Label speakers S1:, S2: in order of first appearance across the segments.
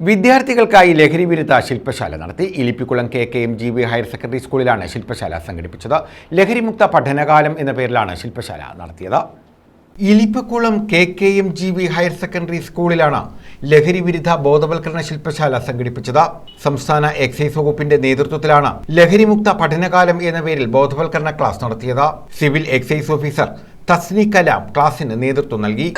S1: വിദ്യാർത്ഥികൾക്കായി ലഹരി വിരുദ്ധ ശില്പശാല നടത്തി. Ilippikkulam K K M G B higher secondary സ്കൂളിലാണ് ശില്പശാല സംഘടിപ്പിച്ചത്. ലഹരിമുക്ത പഠനകാലം എന്ന പേരിലാണ് ശില്പശാല നടത്തിയത്. Ilippakkulam K K M G B higher secondary സ്കൂളിലാണ് ലഹരി വിരുദ്ധ ബോധവൽക്കരണ ശില്പശാല സംഘടിപ്പിച്ചത്. സംസ്ഥാന എക്സൈസ് വകുപ്പിന്റെ നേതൃത്വത്തിലാണ് ലഹരിമുക്ത പഠനകാലം എന്ന പേരിൽ ബോധവൽക്കരണ ക്ലാസ് നടത്തിയത്. Civil excise officer Thasni Kalam ക്ലാസിന് നേതൃത്വം നൽകി.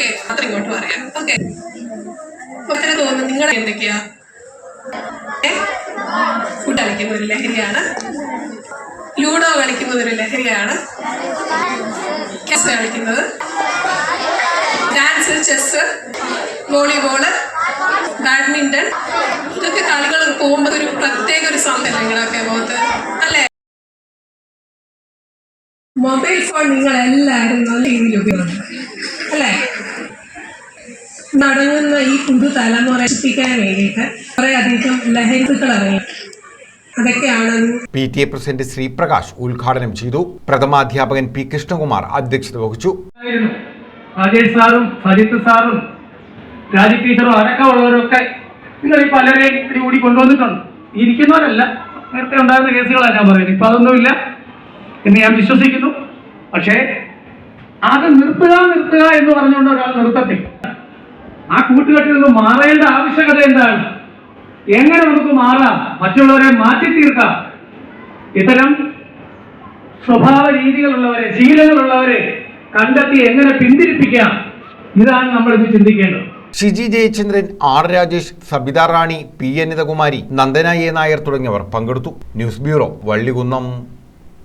S2: ഓക്കെ അത്ര ഇങ്ങോട്ട് പറയാം. ഓക്കെ ഒത്തിരി തോന്നുന്നു നിങ്ങൾ എന്തൊക്കെയാ? ഫുഡ് കളിക്കുന്ന ഒരു ലഹരിയാണ്. ലൂഡോ കളിക്കുന്നത് ഒരു ലഹരിയാണ്. ചെസ് കളിക്കുന്നത്. ഡാൻസ് ചെസ് വോളിബോൾ ബാഡ്മിന്റൺ ഇതൊക്കെ കളികൾ പോകുമ്പോൾ ഒരു പ്രത്യേക ഒരു സമയം നിങ്ങളൊക്കെ പോകത്ത് അല്ലേ? മൊബൈൽ ഫോൺ നിങ്ങൾ എല്ലാവരും നല്ല രീതിയിൽ ഉപയോഗിക്കണം. അല്ലേ? നടങ്ങുന്ന ഈ പുതുതലമുറ രക്ഷിക്കാൻ വേണ്ടിയിട്ട് കുറെ അധികം ലഹരികൾ ഇറങ്ങി.
S1: P T A president Sreeprakash ഉദ്ഘാടനം ചെയ്തു. പ്രഥമാധ്യാപകൻ പി കൃഷ്ണകുമാർ അധ്യക്ഷത വഹിച്ചു.
S3: രാജേഷ് സാറും സജിത്ത് സാറും രാജി ടീച്ചറും അടക്കമുള്ളവരൊക്കെ നിങ്ങൾ ഈ പലരെയും ഇത്തിരി കൂടി കൊണ്ടുവന്നിട്ടുണ്ട്. ഇരിക്കുന്നവരല്ല. നേരത്തെ ഉണ്ടായിരുന്ന കേസുകളാണ് ഞാൻ പറയുന്നത്. ഇപ്പൊ അതൊന്നുമില്ല എന്ന് ഞാൻ വിശ്വസിക്കുന്നു. പക്ഷേ അത് നിർത്തുക നിർത്തുക എന്ന് പറഞ്ഞുകൊണ്ട് ഒരാൾ നിർത്തത്തില്ല. ആ കൂട്ടുകെട്ടിൽ നിന്ന് മാറേണ്ട ആവശ്യകത എന്താണ്? എങ്ങനെ നമുക്ക് മാറാം? മറ്റുള്ളവരെ മാറ്റി തീർക്കാം ഇത്തരം സ്വഭാവ രീതികളുള്ളവരെ ശീലങ്ങളുള്ളവരെ കണ്ടെത്തി എങ്ങനെ പിന്തിരിപ്പിക്കാം? ഇതാണ് നമ്മൾ ഇത് ചിന്തിക്കേണ്ടത്.
S1: Shiji Jayachandran R Rajesh Sabitha Rani P Anithakumari Nandana A Nair തുടങ്ങിയവർ പങ്കെടുത്തു. News bureau Vallikunnam.